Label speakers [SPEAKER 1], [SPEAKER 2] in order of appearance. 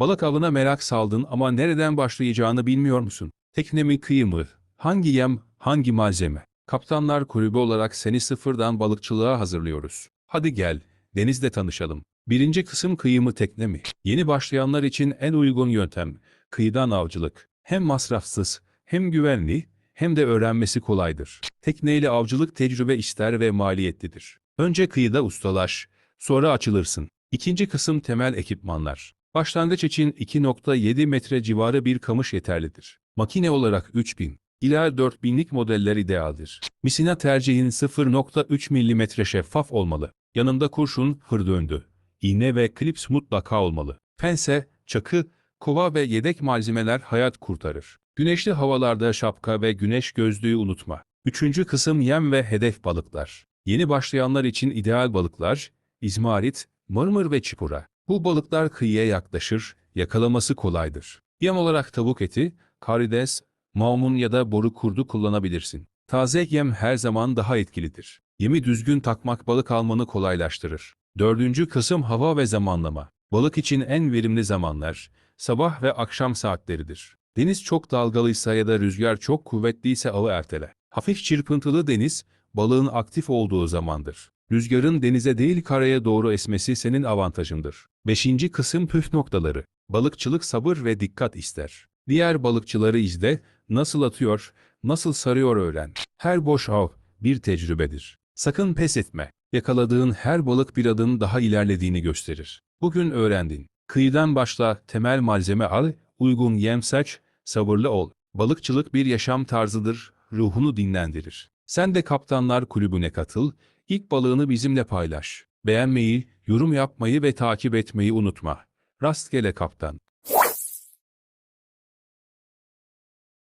[SPEAKER 1] Balık avına merak saldın ama nereden başlayacağını bilmiyor musun? Tekne mi kıyı mı? Hangi yem, hangi malzeme? Kaptanlar kulübü olarak seni sıfırdan balıkçılığa hazırlıyoruz. Hadi gel, denizde tanışalım. Birinci kısım kıyı mı tekne mi? Yeni başlayanlar için en uygun yöntem, kıyıdan avcılık. Hem masrafsız, hem güvenli, hem de öğrenmesi kolaydır. Tekneyle avcılık tecrübe ister ve maliyetlidir. Önce kıyıda ustalaş, sonra açılırsın. İkinci kısım temel ekipmanlar. Başlangıç için 2.7 metre civarı bir kamış yeterlidir. Makine olarak 3000 ila 4000'lik modeller idealdir. Misina tercihin 0.3 mm şeffaf olmalı. Yanında kurşun, hırdöndü, iğne ve klips mutlaka olmalı. Pense, çakı, kova ve yedek malzemeler hayat kurtarır. Güneşli havalarda şapka ve güneş gözlüğü unutma. Üçüncü kısım yem ve hedef balıklar. Yeni başlayanlar için ideal balıklar, izmarit, mırmır ve çipura. Bu balıklar kıyıya yaklaşır, yakalaması kolaydır. Yem olarak tavuk eti, karides, maumun ya da boru kurdu kullanabilirsin. Taze yem her zaman daha etkilidir. Yemi düzgün takmak balık almanı kolaylaştırır. Dördüncü kısım hava ve zamanlama. Balık için en verimli zamanlar, sabah ve akşam saatleridir. Deniz çok dalgalıysa ya da rüzgar çok kuvvetliyse avı ertele. Hafif çırpıntılı deniz, balığın aktif olduğu zamandır. Rüzgarın denize değil karaya doğru esmesi senin avantajındır. Beşinci kısım püf noktaları. Balıkçılık sabır ve dikkat ister. Diğer balıkçıları izle, nasıl atıyor, nasıl sarıyor öğren. Her boş av bir tecrübedir. Sakın pes etme. Yakaladığın her balık bir adım daha ilerlediğini gösterir. Bugün öğrendin. Kıyıdan başla, temel malzeme al, uygun yem seç, sabırlı ol. Balıkçılık bir yaşam tarzıdır, ruhunu dinlendirir. Sen de Kaptanlar Kulübü'ne katıl, ilk balığını bizimle paylaş. Beğenmeyi, yorum yapmayı ve takip etmeyi unutma. Rastgele kaptan.